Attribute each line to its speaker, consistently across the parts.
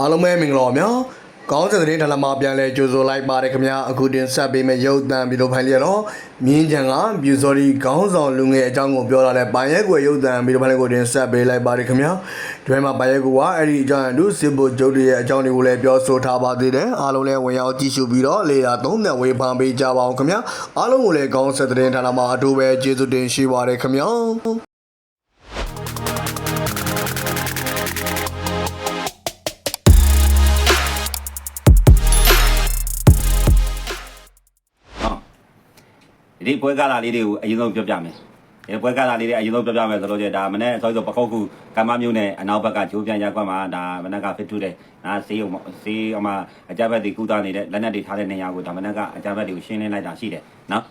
Speaker 1: အားလုံးပဲမင်္ဂလာပါဗျာကောင်းတဲ့သတင်းဌာနမှာပြန်လဲကြိုဆိုလိုက်ပါတယ်ခင်ဗျာအခုတင်ဆက်ပေးမယ့်ရုပ်သံဗီဒီယိုဖိုင်လေးကတော့မြင်းချံကပြူစော်ဒီခေါင်းဆောင်လူငယ်အကြောင်းကိုပြောလာတဲ့ပိုင်ရက်ကွယ်ရုပ်သံဗီဒီယိုဖိုင်လေးကိုတင်ဆက်ပေးလိုက်ပါတယ်ခင်ဗျာဒီမှာပိုင်ရက်ကွယ်ကအဲ့ဒီအကြောင်းအတူစစ်ဘုတ်ကျုပ်တွေရဲ့အကြောင်းတွေကိုလည်းပြောဆိုထားပါသေးတယ်အားလုံးလည်းဝင်ရောက်ကြည့်ရှုပြီးတော့လေယာသုံးသက်ဝေဖန်ပေးကြပါအောင်ခင်ဗျာအားလုံးကိုလည်းကောင်းတဲ့သတင်းဌာနမှာအတူပဲကျေးဇူးတင်ရှိပါတယ်ခင်ဗျာ
Speaker 2: ဒီပွဲကားလာလေးတွေကိုအရင်ဆုံးပြောပြမယ်ဒီပွဲကားလာလေးတွေအရင်ဆုံးပြောပြမယ်ဆိုတော့ကျဒါမနေ့အစောစောပခုတ်ခုကမ္မမျိုးနဲ့အနောက်ဘက်ကဂျိုးပြန်ရက်ကွက်မှာဒါမနေ့ကဖစ်ထုတဲ့ဒါဆေးုံဆေးအမအကြမ်းဖက်တွေကုသနေတဲ့လက်နက်တွေထားတဲ့နေရာကိုဒါမနေ့ကအကြမ်းဖက်တွေကိုရှင်းလင်းလိုက်တာရှိတယ်နော်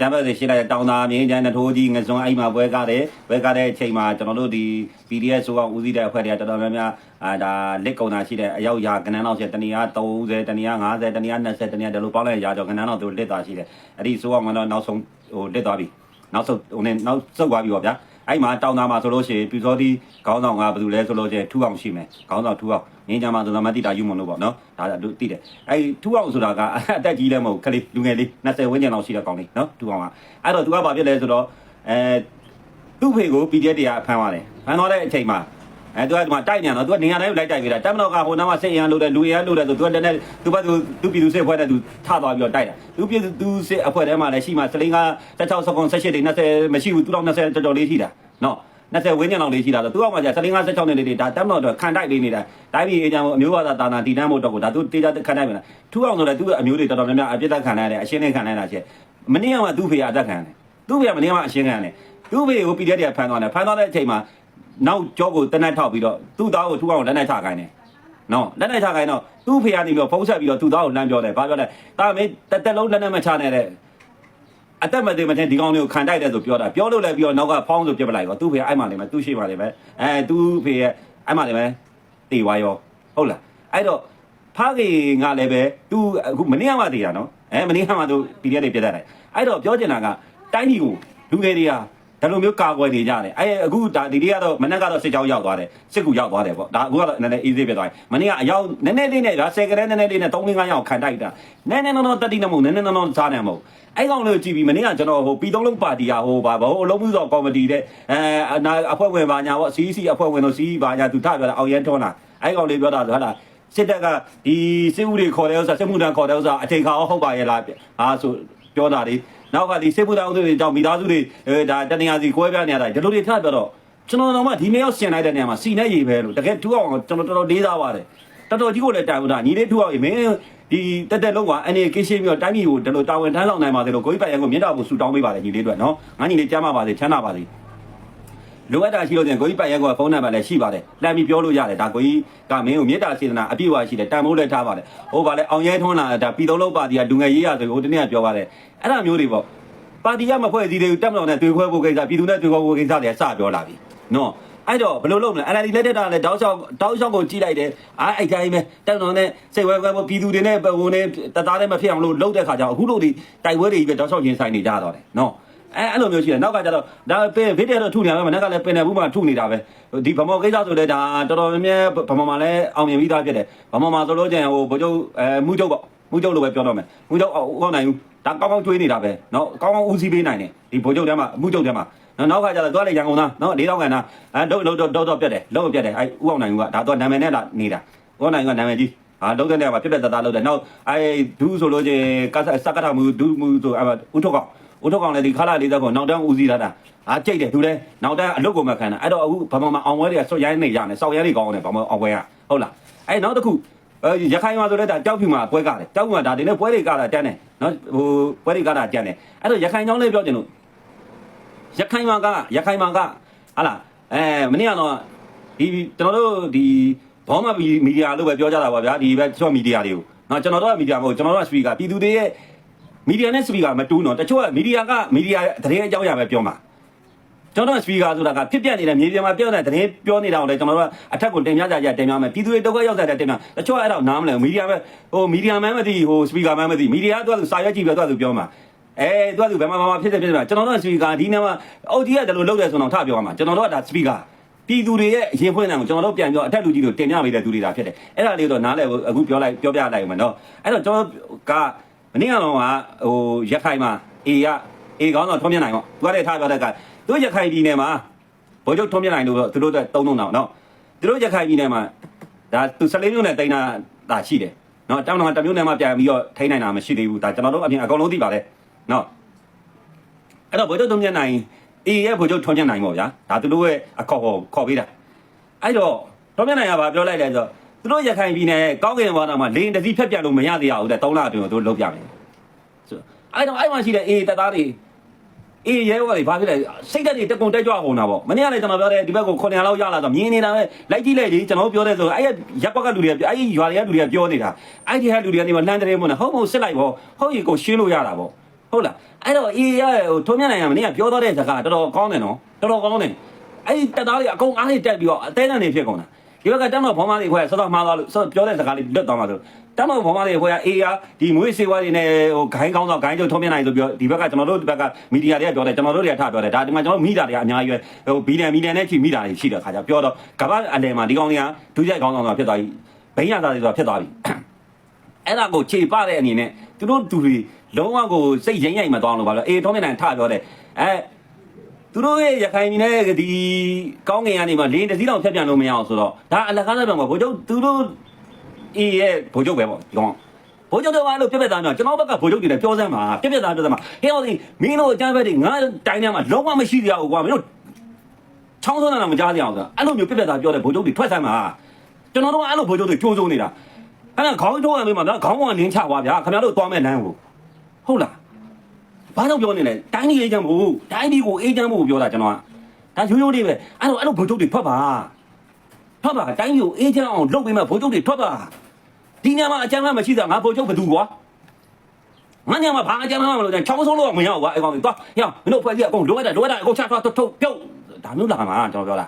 Speaker 2: တမ်းပဲရှင်းလိုက်တဲ့တောင်သာမြင်းချမ်းနှထိုးကြီးငစွန်းအိမ်မှာပွဲကားတယ်ပွဲကားတဲ့အချိန်မှာကျွန်တော်တို့ဒီ PDF ဆိုအောင်ဦးစီးတဲ့အဖွဲ့တွေကတော်တော်များများအာဒါလက်ကုံတာရှိတဲ့အရောက်ရာကနန်းတော့ရှိတနီယာ30တနီယာ50တနီယာ20တနီယာဒီလိုပေါင်းလိုက်ရာကျော်ကနန်းတော့သူလက်သွားရှိတယ်အဲ့ဒီဆိုအောင်ကတော့နောက်ဆုံးဟိုလက်သွားပြီနောက်ဆုံးဟိုနဲ့နောက်စုပ်သွားပြီပေါ့ဗျာအဲ့မှာတောင်သာမှာဆိုလို့ရှိရင်ပြူစောတိခေါင်းဆောင်ကဘယ်သူလဲဆိုလို့ရှိရင်ထူအောင်ရှိမယ်ခေါင်းဆောင်ထူအောင် ငင်းကြမှာဆိုတာမတိတာယူမလို့ပေါ့နော်ဒါကသိတယ်အဲ့ထူအောင်ဆိုတာကအတက်ကြီးလည်းမဟုတ်ခလေးလူငယ်လေး20ဝန်းကျင်လောက်ရှိတဲ့ကောင်လေးနော်ထူအောင်ကအဲ့တော့သူကဘာဖြစ်လဲဆိုတော့အဲသူ့ဖေကို PDF တရားဖမ်းသွားတယ်ဖမ်းသွားတဲ့အချိန်မှာအဲသူကဒီမှာတိုက်နေတော့သူကနေရာတိုင်းလိုက်တိုက်ပြီးတာတက်မတော့ကဟိုနားမှာစိတ်ရန်လို့တဲ့လူရန်လို့တဲ့ဆိုသူကတည်းကသူကသူသူပြည်သူစစ်အဖွဲ့နဲ့သူထသွားပြီးတော့တိုက်တာသူပြည်သူစစ်အဖွဲ့ထဲမှာလည်းရှိမှစလင်းက16စကွန်18တိ20မရှိဘူးသူတော့20တော်တော်လေးရှိတာနော် 20ဝင်းညံလောက်လေးရှိတာဆိုသူကမှじゃစလင်းက16နေလေးတွေဒါတက်မတော့တော့ခံတိုက်လေးနေတာတိုင်းပြည်အေဂျင့်အမျိုးဝါဒတာနာတည်တမ်းဖို့တော့ကိုဒါသူတေးကြခံတိုက်ပြန်တာထူအောင်ဆိုလည်းသူကအမျိုးတွေတော်တော်များများအပြစ်သက်ခံရတဲ့အရှင်းနဲ့ခံရတာချက်မနေ့ကမှသူ့ဖေကအသက်ခံရတယ်သူ့ဖေကမနေ့ကမှအရှင်းခံရတယ်သူ့ဘေကို PDF တွေကဖမ်းသွားတယ်ဖမ်းသွားတဲ့အချိန်မှာနောက်ကြောကိုတနက်ထောက်ပြီးတော့သူ့သားကိုထူအောင်လက်နဲ့ချခိုင်းတယ်နော်လက်နဲ့ချခိုင်းတော့သူ့ဖေကနေပြီးတော့ဖုံးဆက်ပြီးတော့သူ့သားကိုလမ်းပြောတယ်ဘာပြောလဲတာမင်းတက်တက်လုံးလက်နဲ့မချနဲ့တဲ့ အသက်မသေးမချင်းဒီကောင်လေးကိုခံတိုက်တယ်ဆိုပြောတာပြောလို့လည်းပြီးတော့နောက်ကဖောင်းဆိုပြစ်ပလိုက်တော့သူ့ဖေအဲ့မှနေမယ်သူ့ရှိမှနေမယ်အဲသူ့ဖေရဲ့အဲ့မှနေမယ်တေဝါရောဟုတ်လားအဲ့တော့ဖားကေကလည်းပဲသူအခုမနေ့ကမှတေးတာနော်အဲမနေ့ကမှသူ PDF တွေပြတ်တတ်တယ်အဲ့တော့ပြောချင်တာကတိုင်းပြည်ကိုလူငယ်တွေက ဒါလိုမျိုးကာကွယ်နေကြတယ်အဲအခုဒါဒီလေးကတော့မနက်ကတော့စစ်ကြောင်းရောက်သွားတယ်စစ်ကူရောက်သွားတယ်ပေါ့ဒါအခုကတော့နည်းနည်း easy ဖြစ်သွားပြီမနေ့ကအရောက်နည်းနည်းလေးနဲ့ဒါဆယ်ကလေးနည်းနည်းလေးနဲ့3 5ရောက်ခံတိုက်တာနည်းနည်းနော်နော်တက်တိနဲ့မဟုတ်နည်းနည်းနော်နော်စားနေမဟုတ်အဲ့ကောင်လေးကိုကြည့်ပြီးမနေ့ကကျွန်တော်ဟိုပြည်သုံးလုံးပါတီကဟိုပါဘောအလုံးမှုဆောင်ကော်မတီတဲ့အဲအနာအဖွဲ့ဝင်ပါညာပေါ့ CEC အဖွဲ့ဝင်တို့ CE ပါညာသူထပြောတာအောင်ရန်ထွန်းတာအဲ့ကောင်လေးပြောတာဆိုဟာလားစစ်တပ်ကဒီစစ်ဦးတွေခေါ်တဲ့ဥစ္စာစစ်မှုထမ်းခေါ်တဲ့ဥစ္စာအချိန်ခါဟုတ်ပါရဲ့လားဟာဆိုပြောတာလေ နောက်ကဒီစစ်မှုထမ်းဥပဒေကြောင့်မိသားစုတွေအဲဒါတနေရာစီကွဲပြားနေရတာဒီလိုတွေထပ်ပြောတော့ကျွန်တော်တော့မှဒီနေ့ရောက်ရှင်လိုက်တဲ့နေရာမှာစီနဲ့ရေပဲလို့တကယ်ထူအောင်ကျွန်တော်တော်တော်လေးစားပါတယ်တော်တော်ကြီးကိုလည်းတိုင်ဦးတာညီလေးထူအောင်ရေမင်းဒီတက်တက်လုံးကအနေကိရှင်းပြီးတော့တိုင်းပြည်ကိုဒီလိုတာဝန်ထမ်းဆောင်နိုင်ပါစေလို့ကိုကြီးပိုင်ရန်ကိုမြတ်တာကိုဆူတောင်းပေးပါတယ်ညီလေးတို့နော်ငါညီလေးကြားမှာပါစေချမ်းသာပါစေ လိုအပ်တာရှိလို့ကျရင်ကိုကြီးပိုင်ရက်ကောဖုန်းနံပါတ်လည်းရှိပါတယ်လှမ်းပြီးပြောလို့ရတယ်ဒါကိုကြီးကမင်းကိုမေတ္တာစေတနာအပြည့်အဝရှိတယ်တန်ဖိုးလည်းထားပါတယ်ဟိုဗာလဲအောင်ရဲထွန်းလာဒါပြည်တော်လုံးပါတီကလူငယ်ရေးရဆိုဟိုတနေ့ကပြောပါတယ်အဲ့ဒါမျိုးတွေပေါ့ပါတီကမဖွဲ့စည်းသေးဘူးတက်မတော်နဲ့တွေ့ခွဲဖို့ကိစ္စပြည်သူနဲ့တွေ့ခွဲဖို့ကိစ္စတွေစပြောလာပြီနော်အဲ့တော့ဘယ်လိုလုပ်မလဲ NLD လက်ထက်တာလည်းတောက်လျှောက်တောက်လျှောက်ကိုကြည့်လိုက်တယ်အားအဲ့တိုင်းပဲတက်တော်နဲ့စိတ်ဝဲခွဲဖို့ပြည်သူတွေနဲ့ဟိုနဲ့တသားတည်းမဖြစ်အောင်လို့လုပ်တဲ့ခါကျတော့အခုလို့ဒီတိုက်ပွဲတွေကြီးပဲတောက်လျှောက်ရင်ဆိုင်နေကြတော့တယ်နော် အဲအဲ့လိုမျိုးရှိတယ်နောက်ကကျတော့ဒါပင်ဗီဒီယိုတော့ထုနေရမယ်မနက်ကလည်းပင်တယ်ဘူးမှထုနေတာပဲဒီဗမောကိစ္စဆိုလဲဒါတော်တော်များများဗမောမှာလည်းအောင်မြင်ပြီးသားဖြစ်တယ်ဗမောမှာဆိုလို့ကျရင်ဟိုဗိုလ်ချုပ်အဲမှုချုပ်ပေါ့မှုချုပ်လို့ပဲပြောတော့မယ်မှုချုပ်ဟောနိုင်ဘူးဒါကောင်းကောင်းတွေးနေတာပဲเนาะကောင်းကောင်းဦးစီးပေးနိုင်တယ်ဒီဗိုလ်ချုပ်တဲမှာမှုချုပ်တဲမှာနော်နောက်ကကျတော့သွားလေရန်ကုန်သားနော်၄တောင်းကန်သားအဲတော့တော့တော့တော့ပြတ်တယ်လုံးပြတ်တယ်အဲဥအောင်နိုင်ကဒါတော့နာမည်နဲ့လာနေတာဥအောင်နိုင်ကနာမည်ကြီးဟာလုံးတဲ့နေရာမှာပြက်ပြက်သားသားလုံးတယ်နောက်အဲဒူးဆိုလို့ချင်းကစက်ကထမှုဒူးမှုဆိုအဲဥထုတ်ကောင် ဦးထုတ်ကောင်လည်းဒီခလာလေးသက်ကိုနောက်တန်းဦးစီးလာတာအားကြိတ်တယ်သူလည်းနောက်တန်းအလုတ်ကိုမခံတာအဲ့တော့အခုဘာမှမအောင်ဝဲတွေကဆွတ်ရိုင်းနေရနေစောက်ရိုင်းတွေကောင်းတယ်ဘာမှအောင်ဝဲရဟုတ်လားအဲ့နောက်တစ်ခုရခိုင်မှာဆိုလဲဒါကြောက်ဖြူမှာပွဲကားတယ်ကြောက်ဖြူမှာဒါဒီနေ့ပွဲတွေကားတာတန်းတယ်နော်ဟိုပွဲတွေကားတာတန်းတယ်အဲ့တော့ရခိုင်ချောင်းလေးပြောချင်လို့ရခိုင်မှာကရခိုင်မှာကဟာလားအဲမနေ့ကတော့ဒီကျွန်တော်တို့ဒီဘောမမီဒီယာလို့ပဲပြောကြတာပါဗျာဒီဘက်ချော့မီဒီယာတွေကိုနော်ကျွန်တော်တို့ကမီဒီယာမဟုတ်ကျွန်တော်တို့ကစပီကာပြည်သူတွေရဲ့ မီဒီယာနဲ့စပီကာမတူးနော်တချို့ကမီဒီယာကမီဒီယာသတင်းအကြောင်းအရာပဲပြောမှာကျွန်တော်စပီကာဆိုတာကဖြစ်ပြနေတဲ့မြေပြင်မှာပြောတဲ့သတင်းပြောနေတာကိုလည်းကျွန်တော်တို့ကအထက်ကိုတင်ပြကြကြတင်ပြမယ်ပြည်သူတွေဒုက္ခရောက်တဲ့တင်ပြတချို့ကအဲ့တော့နားမလဲမီဒီယာပဲဟိုမီဒီယာမန်းမသိဟိုစပီကာမန်းမသိမီဒီယာကသူစာရွက်ကြည့်ပြသူပြောမှာအဲသူကသူဘယ်မှာမှာဖြစ်တယ်ဖြစ်တယ်ကျွန်တော်တို့စပီကာဒီနေ့မှာအော်ဒီကဒါလိုလုပ်တယ်ဆိုတော့ထပြောရမှာကျွန်တော်တို့ကဒါစပီကာပြည်သူတွေရဲ့အရင်ဖွင့်တယ်ကိုကျွန်တော်တို့ပြန်ပြောအထက်လူကြီးတို့တင်ပြပေးတဲ့သူတွေဒါဖြစ်တယ်အဲ့ဒါလေးတော့နားလဲအခုပြောလိုက်ပြောပြလိုက်မယ်နော်အဲ့တော့ကျွန်တော်က မနေ့ကတော့ကဟိုရခိုင်မှာအေရအေကောင်းတော့ထွန်းမြတ်နိုင်ပေါ့သူကလည်းထားပြောတဲ့ကသူရခိုင်ပြည်နယ်မှာဗိုလ်ချုပ်ထွန်းမြတ်နိုင်လို့သူတို့တုံးတုံးတော့နော်သူတို့ရခိုင်ပြည်နယ်မှာဒါသူ14မျိုးနဲ့တိန်းတာဒါရှိတယ်နော်တောင်းတော့တမျိုးနဲ့မှပြန်ပြီးတော့ထိန်းနိုင်တာမရှိသေးဘူးဒါကျွန်တော်တို့အပြင်အကုန်လုံးသိပါတယ်နော်အဲ့တော့ဗိုလ်ချုပ်ထုံးမြတ်နိုင်အေရဲ့ဗိုလ်ချုပ်ထုံးမြတ်နိုင်ပေါ့ဗျာဒါသူတို့ရဲ့အခေါ်ခေါ်ခေါ်ပေးတာအဲ့တော့ထုံးမြတ်နိုင်ကဘာပြောလိုက်လဲဆိုတော့ သူတို့ရခိုင်ပြည်နယ်ကောင်းကင်ဘောတော်မှာလေရင်တစ်စီးဖြတ်ပြတ်လို့မရသေးရဘူးတဲ့၃လအတွင်းကိုသူတို့လုပ်ပြမယ်ဆိုအဲ့တော့အဲ့မှာရှိတဲ့အေတပ်သားတွေအေရဲဘော်တွေဘာဖြစ်လဲစိတ်ဓာတ်တွေတကုံတက်ကြွကုန်တာပေါ့မနေ့ကလည်းကျွန်တော်ပြောတယ်ဒီဘက်ကို900လောက်ရလာတော့မြင်နေတာပဲလိုက်ကြည့်လိုက်လေကျွန်တော်ပြောတဲ့ဆိုအဲ့ရက်ကွက်ကလူတွေကအဲ့ရွာတွေကလူတွေကပြောနေတာအဲ့ဒီဟာလူတွေကနေမှလှမ်းတဲ့မွန်းဟုတ်မဟုတ်စစ်လိုက်ပေါ့ဟုတ်ရေကိုရှင်းလို့ရတာပေါ့ဟုတ်လားအဲ့တော့အေးရဟိုထုံးမြတ်နိုင်ကမင်းကပြောတော့တဲ့စကားတော်တော်ကောင်းတယ်နော်တော်တော်ကောင်းတယ်အဲ့ဒီတက်သားတွေအကုန်အားလေးတက်ပြီးတော့အသေးနဲ့နေဖြစ်ကုန်တာ ဒီဘက်ကတမ်းတော့ဘောမလေးခွဲစောစောမှားသွားလို့စောပြောတဲ့စကားလေးလွတ်သွားမှာဆိုတမ်းတော့ဘောမလေးခွဲကအေးရဒီမွေးစေဝါတွေနဲ့ဟိုဂိုင်းကောင်းတော့ဂိုင်းချုပ်ထုံးမြတ်နိုင်လို့ပြောဒီဘက်ကကျွန်တော်တို့ဒီဘက်ကမီဒီယာတွေကပြောတယ်ကျွန်တော်တို့တွေကထပြောတယ်ဒါဒီမှာကျွန်တော်မိတာတွေကအများကြီးပဲဟိုဘီလီယံမီလီယံနဲ့ချီမိတာတွေရှိတဲ့ခါကျပြောတော့ကမ္ဘာအလယ်မှာဒီကောင်တွေကဒုတိယကောင်းဆောင်တော့ဖြစ်သွားပြီဘိန်းရသားတွေဆိုဖြစ်သွားပြီအဲ့ဒါကိုခြေပတဲ့အနေနဲ့သူတို့သူတွေလုံးဝကိုစိတ်ရင်းရိုက်မသွားအောင်လို့ပါလို့အေးထုံးမြတ်နိုင်ထပြောတယ်အဲ သူတို့ရဲ့ရခိုင်ပြည်နယ်ဒီကောင်းကင်ကနေမှလင်းတစ်စီးတော့ဖြတ်ပြန်လို့မရအောင်ဆိုတော့ဒါအလကားလည်းပြန်ပါဘိုးချုပ်သူတို့အေးရဲ့ဘိုးချုပ်ပဲပေါ့ဒီကောင်ဘိုးချုပ်တော့အဲ့လိုပြက်ပြက်သားမျိုးကျွန်တော်ဘက်ကဘိုးချုပ်တွေလည်းပြောစမ်းပါပြက်ပြက်သားပြောစမ်းပါဟဲ့ဟောဒီမင်းတို့အကြမ်းဖက်တွေငါတိုင်းထဲမှာလုံးဝမရှိကြဘူးကွာမင်းတို့ချောင်းဆုံးတာမကြားကြအောင်ဆိုတာအဲ့လိုမျိုးပြက်ပြက်သားပြောတဲ့ဘိုးချုပ်တွေထွက်စမ်းပါကျွန်တော်တို့ကအဲ့လိုဘိုးချုပ်တွေကြိုးစုံနေတာအဲ့ဒါခေါင်းထိုးရမေးမှာဗျာခေါင်းကနင်းချသွားဗျာခင်ဗျားတို့သွားမဲ့လမ်းကိုဟုတ်လား ဘာလို့ပြောနေလဲတိုင်းပြည်အေးချမ်းဖို့တိုင်းပြည်ကိုအေးချမ်းဖို့ပြောတာကျွန်တော်ကဒါရိုးရိုးလေးပဲအဲ့တော့အဲ့လိုဘုံချုပ်တွေထွက်ပါထွက်ပါတိုင်းပြည်ကိုအေးချမ်းအောင်လုပ်ပေးမဲ့ဘုံချုပ်တွေထွက်ပါဒီညမှာအကြမ်းဖက်မရှိတာငါဘုံချုပ်ဘယ်သူကွာငါညမှာဘာအကြမ်းဖက်မလို့ချောင်းဆုံးလို့မရဘူးကွာအဲ့ကောင်ကြီးသွားဟေ့မင်းတို့ဖွဲ့စီအကုန်လိုအပ်တာလိုအပ်တာအကုန်ချသွားထုတ်ပြုတ်ဒါမျိုးလာမှာကျွန်တော်ပြောတာ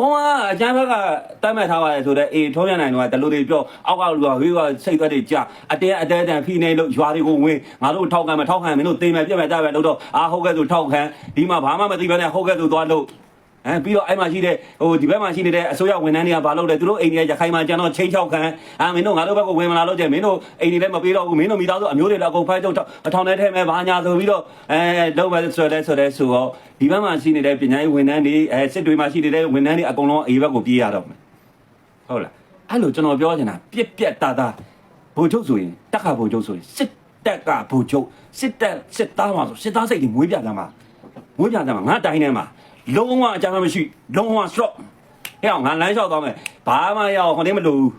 Speaker 2: ဟိုကအကျန်းဘက်ကတတ်မှတ်ထားပါတယ်ဆိုတော့အေးထုံးရနိုင်တော့တလူတွေပြောအောက်ကလူကဝေးကစိတ်သက်တွေကြာအတဲအတဲတန်ဖိနေလို့ရွာတွေကိုဝင်ငါတို့ထောက်ခံမထောက်ခံမင်းတို့သိမယ်ပြက်မယ်တတ်မယ်လို့တော့အာဟုတ်ကဲ့ဆိုထောက်ခံဒီမှာဘာမှမသိဘဲနဲ့ဟုတ်ကဲ့ဆိုသွားလို့ အဲပြီးတော့အဲ့မှာရှိတဲ့ဟိုဒီဘက်မှာရှိနေတဲ့အစိုးရဝန်ထမ်းတွေကဘာလုပ်လဲသူတို့အိမ်တွေကရခိုင်မှာကျန်တော့ချင်းချောက်ခံအာမင်းတို့ငါတို့ဘက်ကဝင်မလာလို့ကျမင်းတို့အိမ်တွေလည်းမပေးတော့ဘူးမင်းတို့မိသားစုအမျိုးတွေလည်းအကုန်ဖိုက်တော့အထောင်ထဲထဲမဲ့ဘာညာဆိုပြီးတော့အဲလုံးပဲဆိုတဲ့ဆိုတဲ့ဆိုတော့ဒီဘက်မှာရှိနေတဲ့ပညာရေးဝန်ထမ်းတွေအဲစစ်တွေမှာရှိနေတဲ့ဝန်ထမ်းတွေအကုန်လုံးအေးဘက်ကိုပြေးရတော့မယ်ဟုတ်လားအဲ့လိုကျွန်တော်ပြောချင်တာပြက်ပြက်တာတာဘိုလ်ချုပ်ဆိုရင်တက်ခါဘိုလ်ချုပ်ဆိုရင်စစ်တက်ကဘိုလ်ချုပ်စစ်တက်စစ်သားမှာဆိုစစ်သားစိတ်တွေမွေးပြကြမှာမွေးပြကြမှာငါတိုင်းထဲမှာ လုံးဝအကြမ်းမရှိလုံးဝ strong ဟဲ့အောင်ငါလမ်းလျှောက်သွားမယ်ဘာမှရအောင်ဟိုတည်းမလို့ဘူး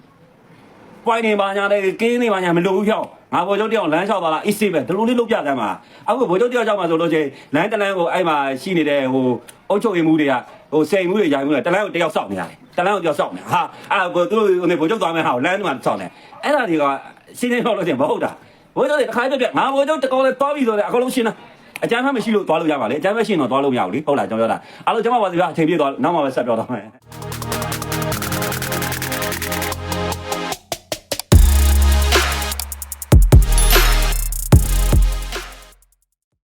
Speaker 2: ပွိုင်းနေပါညာတဲ့ကင်းနေပါညာမလို့ဘူးဖြောက်ငါဘိုလ်ချုပ်တယောက်လမ်းလျှောက်သွားတာအစ်စေးပဲဒီလိုလေးလုပ်ပြကြမှာအခုဘိုလ်ချုပ်တယောက်ကြောက်မှာဆိုလို့ချင်းလမ်းတလန်းကိုအဲ့မှာရှိနေတဲ့ဟိုအုတ်ချုပ်ရင်မှုတွေကဟိုစိန်မှုတွေရိုင်မှုတွေတလန်းကိုတယောက်စောင့်နေရတယ်တလန်းကိုတယောက်စောင့်နေဟာအဲ့ကိုသူတို့ဟိုနေဘိုလ်ချုပ်သွားမယ်ဟာလမ်းမှာစောင့်နေအဲ့ဒါတွေကရှင်းနေတော့လို့ချင်းမဟုတ်တာဘိုလ်ချုပ်တွေတစ်ခါပြပြငါဘိုလ်ချုပ်တကောလဲသွားပြီဆိုတော့အကုန်လုံးရှင်းတာ အကြမ်းဖက်မရှိလို့သွားလို့ရပါလေအကြမ်းဖက်ရှင်းတော့သွားလို့မရဘူးလေဟုတ်လားကျွန်တော်ပြောတာအားလုံးကျွန်မပါစီကအချိန်ပြည့်သွားနောက်မှပဲဆက်ပြောတော့မယ်